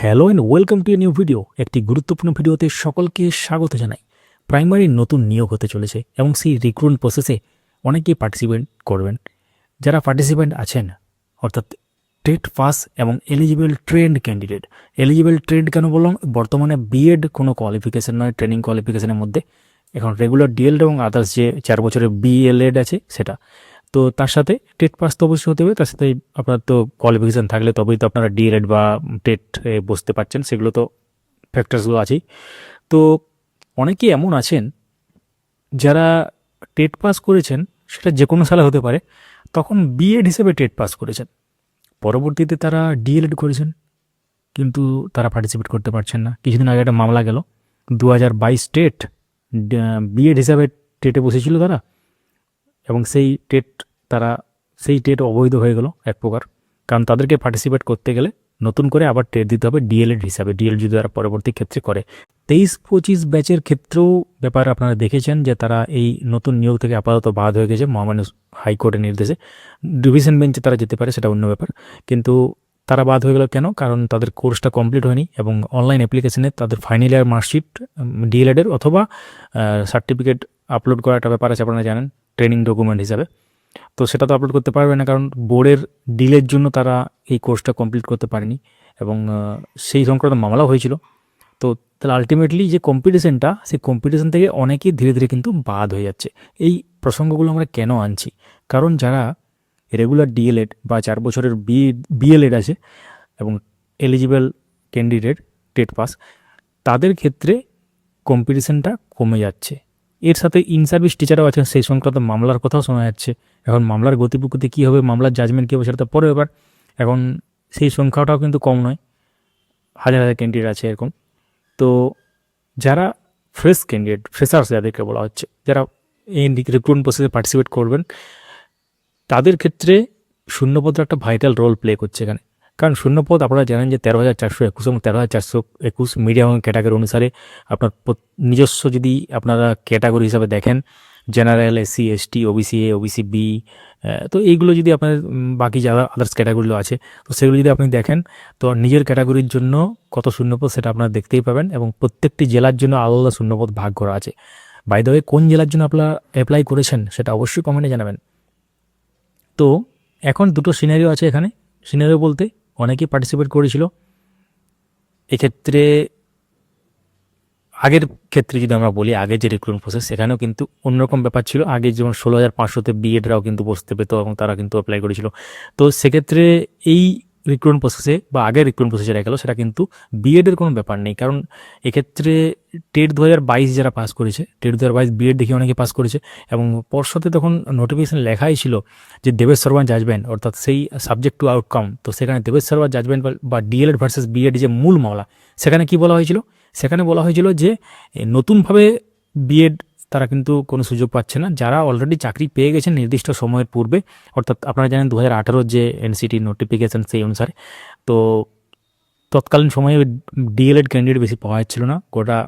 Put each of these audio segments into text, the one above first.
Hello and welcome to a new video. একটি গুরুত্বপূর্ণ ভিডিওতে সকলকে স্বাগত জানাই। প্রাইমারি নতুন নিয়োগ হতে চলেছে এবং সেই রিক্রুটমেন্ট প্রসেসে অনেকেই পার্টিসিপেট করবেন। যারা পার্টিসিপেন্ট আছেন, অর্থাৎ টেট পাস এবং eligible trained candidate eligible trained কেন বললাম? বর্তমানে বিএড কোনো কোয়ালিফিকেশান নয় ট্রেনিং কোয়ালিফিকেশনের মধ্যে। এখন রেগুলার ডিএলড এবং আদার্স যে চার বছরের বিএলএড আছে, সেটা। তো তার সাথে টেট পাস তো অবশ্যই হতে হবে, তার সাথে আপনার তো কোয়ালিফিকেশান থাকলে তবেই তো আপনারা ডিএলএড বা টেট বসতে পারছেন, সেগুলো তো ফ্যাক্টরসগুলো আছেই। তো অনেকেই এমন আছেন, যারা টেট পাস করেছেন, সেটা যে কোনো সালে হতে পারে, তখন বিএড হিসেবে টেট পাস করেছেন। পরবর্তীতে তারা ডিএলএড করেছেন, কিন্তু তারা পার্টিসিপেট করতে পারছেন না। কিছুদিন আগে একটা মামলা গেল দু হাজার বাইশ টেট বিএড হিসাবে টেটে বসেছিল তারা এবং সেই টেট তারা, সেই টেট অবৈধ হয়ে গেল এক প্রকার। কারণ তাদেরকে পার্টিসিপেট করতে গেলে নতুন করে আবার টেট দিতে হবে ডিএলএড হিসাবে। ডিএলএড যদি তারা পরবর্তী ক্ষেত্রে করে। তেইশ পঁচিশ ব্যাচের ক্ষেত্রেও ব্যাপার আপনারা দেখেছেন যে তারা এই নতুন নিয়োগ থেকে আপাতত বাদ হয়ে গেছে মহামান্য হাইকোর্টের নির্দেশে। ডিভিশন বেঞ্চে তারা যেতে পারে সেটা অন্য ব্যাপার। কিন্তু তারা বাদ হয়ে গেল কেন? কারণ তাদের কোর্সটা কমপ্লিট হয়নি এবং অনলাইন অ্যাপ্লিকেশনে তাদের ফাইনাল ইয়ার মার্কশিট ডিএলএডের অথবা সার্টিফিকেট আপলোড করা একটা ব্যাপার আছে আপনারা জানেন। ট্রেনিং ডকুমেন্ট হিসাবে। তো সেটা তো আপলোড করতে পারবে না, কারণ বোর্ডের ডিলের জন্য তারা এই কোর্সটা কমপ্লিট করতে পারেনি এবং সেই সংক্রান্ত মামলাও হয়েছিল। তো তাহলে আলটিমেটলি যে কম্পিটিশনটা সেই কম্পিটিশন থেকে অনেকেই ধীরে ধীরে কিন্তু বাদ হয়ে যাচ্ছে। এই প্রসঙ্গগুলো আমরা কেন আনছি? কারণ যারা রেগুলার ডিএলএড বা চার বছরের বি বিএলএড আছে এবং এলিজিবল ক্যান্ডিডেট টেট পাস, তাদের ক্ষেত্রে কম্পিটিশনটা কমে যাচ্ছে। এর সাথে ইন সার্ভিস টিচারও আছেন, সেই সংক্রান্ত মামলার কথাও শোনা যাচ্ছে। এখন মামলার গতিপ্রকৃতি কী হবে, মামলার জাজমেন্ট কী হবে সেটা তো পরে ব্যাপার। এখন সেই সংখ্যাটাও কিন্তু কম নয়, হাজার হাজার ক্যান্ডিডেট আছে এরকম। তো যারা ফ্রেশ ক্যান্ডিডেট ফ্রেশার্স যাদেরকে বলা হচ্ছে, যারা এই রিক্রুটমেন্ট প্রসেসে পার্টিসিপেট করবেন, তাদের ক্ষেত্রে শূন্যপদটা একটা ভাইটাল রোল প্লে করছে এখানে। কারণ শূন্যপদ আপনারা জানেন যে তেরো হাজার চারশো একুশ এবং তেরো হাজার চারশো একুশ মিডিয়াম ক্যাটাগরি অনুসারে আপনার নিজস্ব যদি আপনারা ক্যাটাগরি হিসাবে দেখেন, general, SC, ST, OBC A OBC, B তো এইগুলো যদি আপনার বাকি যারা আদার্স ক্যাটাগরিগুলো আছে, তো সেগুলো যদি আপনি দেখেন, তো নিজের ক্যাটাগরির জন্য কত শূন্যপদ সেটা আপনারা দেখতেই পাবেন এবং প্রত্যেকটি জেলার জন্য আলাদা শূন্যপদ ভাগ করা আছে। বাই দ্য কোন জেলার জন্য আপনারা অ্যাপ্লাই করেছেন সেটা অবশ্যই কমেন্টে জানাবেন। তো এখন দুটো সিনারিও আছে এখানে। সিনারিও বলতে অনেকেই পার্টিসিপেট করেছিল। এক্ষেত্রে আগের ক্ষেত্রে যদি আমরা বলি আগে যে রিক্রুটমেন্ট প্রসেস সেখানেও কিন্তু অন্যরকম ব্যাপার ছিল। আগে যেমন ষোলো হাজার পাঁচশোতে বিএডরাও কিন্তু বসতে পেতো এবং তারা কিন্তু অ্যাপ্লাই করেছিল। তো সেক্ষেত্রে এই রিক্রুটমেন্ট প্রসেসে বা আগের রিক্রুটমেন্ট প্রসেসে গেল, সেটা কিন্তু বিএডের কোনো ব্যাপার নেই। কারণ এক্ষেত্রে টেট দু হাজার বাইশ যারা পাস করেছে টেট দু হাজার বাইশ বিএড দেখে অনেকে পাস করেছে এবং পর্ষদে তখন নোটিফিকেশন লেখাই ছিল যে দেবেশ শর্মা জাজমেন্ট অর্থাৎ সেই সাবজেক্ট টু আউটকাম তো সেখানে দেবেশ শর্মা জাজমেন্ট বা ডিএলএড ভার্সেস বিএড যে মূল মামলা, সেখানে কি বলা হয়েছিল? সেখানে বলা হয়েছিল যে নতুনভাবে বিএড তারা কিন্তু কোনো সুযোগ পাচ্ছে না। যারা অলরেডি চাকরি পেয়ে গেছেন নির্দিষ্ট সময়ের পূর্বে, অর্থাৎ আপনারা জানেন দু হাজার যে এনসিটি নোটিফিকেশন সেই অনুসারে, তো তৎকালীন সময়ে ডিএলএড ক্যান্ডিডেট বেশি পাওয়া যাচ্ছিল না, গোটা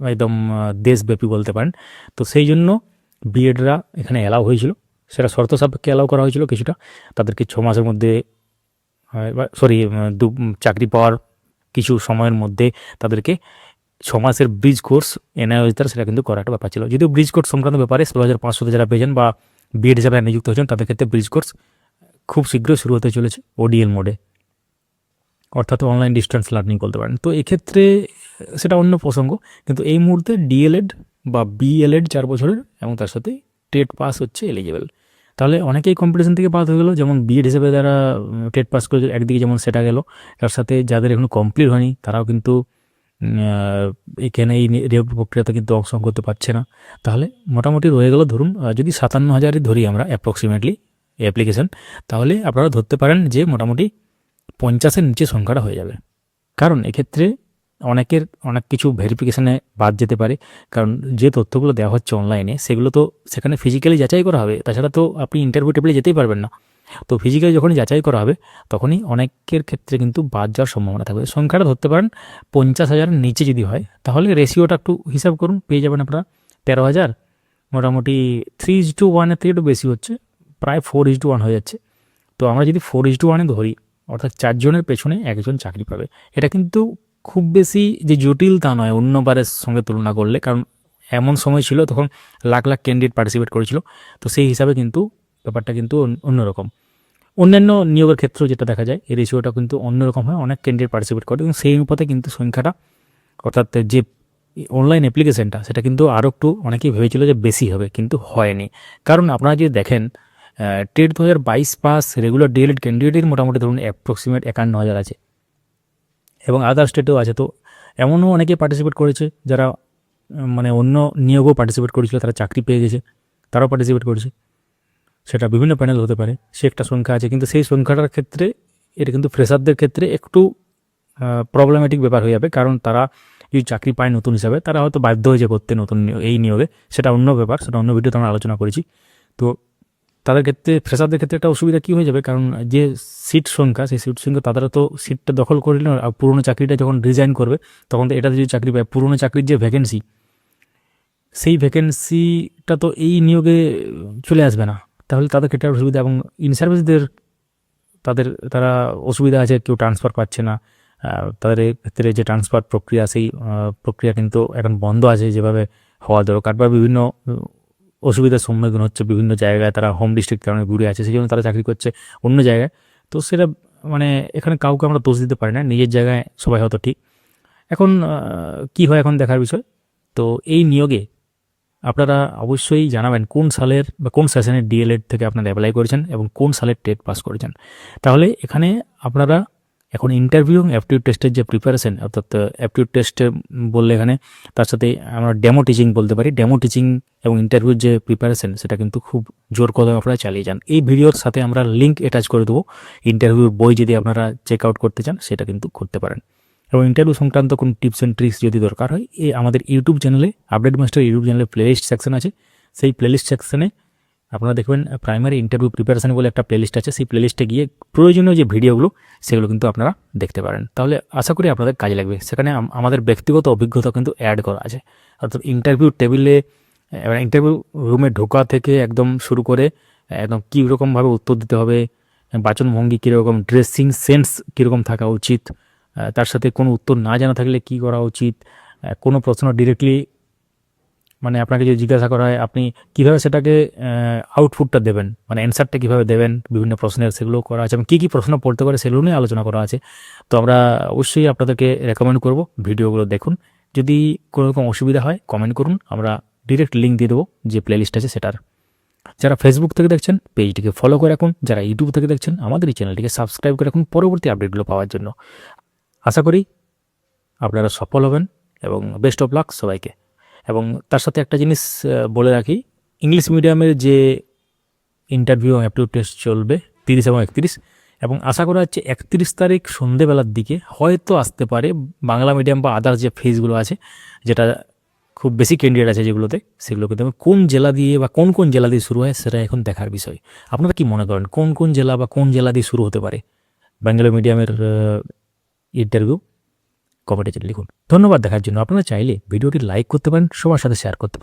একদম দেশব্যাপী বলতে পারেন। তো সেই জন্য বিএডরা এখানে অ্যালাউ হয়েছিল। সেটা শর্ত সাপেক্ষে অ্যালাউ করা হয়েছিল কিছুটা। তাদেরকে ছ মাসের মধ্যে সরি দু চাকরি পাওয়ার কিছু সময়ের মধ্যে তাদেরকে ছ মাসের ব্রিজ কোর্স এনআইএস দ্বারা সেটা কিন্তু করা একটা ব্যাপার ছিল। যদিও ব্রিজ কোর্স সংক্রান্ত ব্যাপারে ষোলো হাজার পাঁচশোতে যারা পেয়েছেন বা বিএড হিসাবে নিযুক্ত হয়েছেন, তাদের ক্ষেত্রে ব্রিজ কোর্স খুব শীঘ্রই শুরু হতে চলেছে ওডিএল মোডে অর্থাৎ অনলাইন ডিস্টেন্স লার্নিং করতে পারেন। তো এক্ষেত্রে সেটা অন্য প্রসঙ্গ, কিন্তু এই মুহূর্তে ডিএলএড বা বিএলএড চার বছরের এবং তার সাথে টেট পাস হচ্ছে এলিজিবল তাহলে অনেকেই কম্পিটিশন থেকে বাদ হয়ে গেলো, যেমন বিএড হিসেবে যারা টেট পাস করেছে একদিকে যেমন সেটা গেল, তার সাথে যাদের এখনও কমপ্লিট হয়নি, তারাও কিন্তু এখানে এই নিয়োগ প্রক্রিয়াতে কিন্তু অংশগ্রহণ করতে পারছে না। তাহলে মোটামুটি রয়ে গেল ধরুন যদি সাতান্ন হাজারই ধরি আমরা অ্যাপ্রক্সিমেটলি অ্যাপ্লিকেশন তাহলে আপনারা ধরতে পারেন যে মোটামুটি পঞ্চাশের নিচে সংখ্যাটা হয়ে যাবে। কারণ এক্ষেত্রে অনেকের, অনেক কিছু ভেরিফিকেশানে বাদ যেতে পারে। কারণ যে তথ্যগুলো দেওয়া হচ্ছে অনলাইনে সেগুলো তো সেখানে ফিজিক্যালি যাচাই করা হবে। তাছাড়া তো আপনি ইন্টারভিউ টেবিলে যেতেই পারবেন না। তো ফিজিক্যালি যখনই যাচাই করা হবে, তখনই অনেকের ক্ষেত্রে কিন্তু বাদ যাওয়ার সম্ভাবনা থাকবে। সংখ্যাটা ধরতে পারেন, পঞ্চাশ হাজারের নিচে যদি হয়, তাহলে রেশিওটা একটু হিসাব করুন, পেয়ে যাবেন আপনারা তেরো হাজার। মোটামুটি থ্রি ইজ টু ওয়ানের থেকে একটু বেশি হচ্ছে, প্রায় ফোর ইজ টু ওয়ান হয়ে যাচ্ছে। তো আমরা যদি ফোর ইজ টু ওয়ানে ধরি, অর্থাৎ চারজনের পেছনে একজন চাকরি পাবে। এটা কিন্তু খুব বেশি যে জটিল তা নয় অন্যবারের সঙ্গে তুলনা করলে, কারণ এমন সময় ছিল, তখন লাখ লাখ ক্যান্ডিডেট পার্টিসিপেট করেছিল। তো সেই হিসাবে কিন্তু ব্যাপারটা কিন্তু অন্য- অন্যরকম। অন্যান্য নিয়োগের ক্ষেত্রেও যেটা দেখা যায়, এই রেশিওটা কিন্তু অন্যরকম হয়, অনেক ক্যান্ডিডেট পার্টিসিপেট করে এবং সেই অনুপাতে কিন্তু সংখ্যাটা, অর্থাৎ যে অনলাইন অ্যাপ্লিকেশনটা সেটা কিন্তু আরও একটু অনেকেই ভেবেছিল যে বেশি হবে, কিন্তু হয়নি। কারণ আপনারা যদি দেখেন টেট দু হাজার বাইশ পাস রেগুলার ডিএলএড ক্যান্ডিডেটের মোটামুটি ধরুন অ্যাপ্রক্সিমেট একান্ন হাজার আছে। এবং আদার স্টেটেও আছে। তো এমনও অনেকে পার্টিসিপেট করেছে, যারা মানে অন্য নিয়োগও পার্টিসিপেট করেছিল, তারা চাকরি পেয়ে গেছে, তারাও পার্টিসিপেট করেছে। সেটা বিভিন্ন প্যানেল হতে পারে, সে একটা সংখ্যা আছে, কিন্তু সেই সংখ্যাটার ক্ষেত্রে, এটা কিন্তু ফ্রেশারদের ক্ষেত্রে একটু প্রবলেমেটিক ব্যাপার হয়ে যাবে। কারণ তারা যদি চাকরি পায় নতুন হিসাবে, তারা হয়তো বাধ্য হয়েছে করতে নতুন এই নিয়োগে। সেটা অন্য ব্যাপার, সেটা অন্য ভিডিওতে আমরা আলোচনা করেছি। তো তাদের ক্ষেত্রে ফ্রেশারদের ক্ষেত্রে একটা অসুবিধা কী হয়ে যাবে? কারণ যে সিট সংখ্যা, সেই সিট সংখ্যা তারা তো সিটটা দখল করে নিল আর পুরনো চাকরিটা যখন রিজাইন করবে, তখন তো এটাতে যদি চাকরি পায়, পুরনো চাকরির যে ভ্যাকেন্সি সেই ভ্যাকেন্সিটা তো এই নিয়োগে চলে আসবে না। তাহলে তাদের ক্ষেত্রে অসুবিধা এবং ইন সার্ভিসদের তাদের, তারা অসুবিধা আছে, কেউ ট্রান্সফার পাচ্ছে না। তাদের ক্ষেত্রে যে ট্রান্সফার প্রক্রিয়া, সেই প্রক্রিয়া কিন্তু এখন বন্ধ আছে যেভাবে হওয়া দরকার বা বিভিন্ন অসুবিধার সম্মুখীন হচ্ছে, বিভিন্ন জায়গায় তারা হোম ডিস্ট্রিক্ট কারণে ঘুরে আছে সেই জন্য তারা চাকরি করছে অন্য জায়গায়। তো সেটা মানে এখানে কাউকে আমরা দোষ দিতে পারি না, নিজের জায়গায় সবাই হয়তো ঠিক। এখন কি হয় এখন দেখার বিষয়? তো এই নিয়োগে আপনারা অবশ্যই জানাবেন কোন সালের বা কোন সেশনের ডিএলএড থেকে আপনারা অ্যাপ্লাই করেছেন এবং কোন সালের টেট পাস করেছেন। তাহলে এখানে আপনারা এখন ইন্টারভিউ এবং অ্যাপটিউড টেস্টের যে প্রিপারেশন অর্থাৎ অ্যাপটিউড টেস্টে বললে এখানে তার সাথে আমরা ডেমো টিচিং বলতে পারি। ডেমো টিচিং এবং ইন্টারভিউর যে প্রিপারেশন সেটা কিন্তু খুব জোর কদমে আপনারা চালিয়ে যান। এই ভিডিওর সাথে আমরা লিঙ্ক অ্যাটাচ করে দেবো। ইন্টারভিউর বই যদি আপনারা চেক আউট করতে চান, সেটা কিন্তু করতে পারেন। এবং ইন্টারভিউ সংক্রান্ত কোনো টিপস অ্যান্ড ট্রিক্স যদি দরকার হয় এই আমাদের ইউটিউব চ্যানেলে আপডেট মাস্টার ইউটিউব চ্যানেলে প্লেলিস্ট সেকশন আছে। সেই প্লেলিস্ট সেকশনে আপনারা দেখবেন প্রাইমারি ইন্টারভিউ প্রিপারেশন বলে একটা প্লেলিস্ট আছে। সেই প্লেলিস্টে গিয়ে প্রয়োজনীয় যে ভিডিওগুলো সেগুলো কিন্তু আপনারা দেখতে পারেন। তাহলে আশা করি আপনাদের কাজে লাগবে। সেখানে আমাদের ব্যক্তিগত অভিজ্ঞতা কিন্তু অ্যাড করা আছে। অর্থাৎ ইন্টারভিউ টেবিলে ইন্টারভিউ রুমে ঢোকা থেকে একদম শুরু করে, একদম কী রকমভাবে উত্তর দিতে হবে, বাচনভঙ্গি কীরকম ড্রেসিং সেন্স কীরকম থাকা উচিত তার সাথে কোনো উত্তর না জানা থাকলে কি করা উচিত? কোনো প্রশ্ন ডিরেক্টলি মানে আপনাকে যদি জিজ্ঞাসা করা হয়, আপনি কীভাবে সেটাকে আউটপুটটা দেবেন? মানে অ্যান্সারটা কীভাবে দেবেন? বিভিন্ন প্রশ্নের সেগুলো করা আছে এবং কী কী প্রশ্ন পড়তে পারে সেগুলো নিয়ে আলোচনা করা আছে। তো আমরা অবশ্যই আপনাদেরকে রেকমেন্ড করব ভিডিওগুলো দেখুন। যদি কোনো রকম অসুবিধা হয় কমেন্ট করুন। আমরা ডিরেক্ট লিঙ্ক দিয়ে দেবো যে প্লেলিস্ট আছে সেটার। যারা ফেসবুক থেকে দেখছেন পেজটিকে ফলো করে রাখুন। যারা ইউটিউব থেকে দেখছেন, আমাদের এই চ্যানেলটিকে সাবস্ক্রাইব করে রাখুন পরবর্তী আপডেটগুলো পাওয়ার জন্য। আশা করি আপনারা সফল হবেন এবং বেস্ট অফ লাক সবাইকে। এবং তার সাথে একটা জিনিস বলে রাখি ইংলিশ মিডিয়ামের যে ইন্টারভিউ এবং অ্যাপটিউড টেস্ট চলবে, তিরিশ এবং একত্রিশ, এবং আশা করা হচ্ছে একত্রিশ তারিখ সন্ধেবেলার দিকে হয়তো আসতে পারে বাংলা মিডিয়াম বা আদার্স যে ফেজগুলো আছে, যেটা খুব বেশি ক্যান্ডিডেট আছে যেগুলোতে, সেগুলো কিন্তু কোন জেলা দিয়ে বা কোন কোন জেলা দিয়ে শুরু হয় সেটা এখন দেখার বিষয়। আপনারা কি মনে করেন, কোন কোন জেলা বা কোন জেলা দিয়ে শুরু হতে পারে? বাংলা মিডিয়ামের ইন্টারভিউ কমেন্টে লিখুন। ধন্যবাদ দেখার জন্য। আপনারা চাইলে ভিডিওটি লাইক করতে পারেন, সবার সাথে শেয়ার করতে পারেন।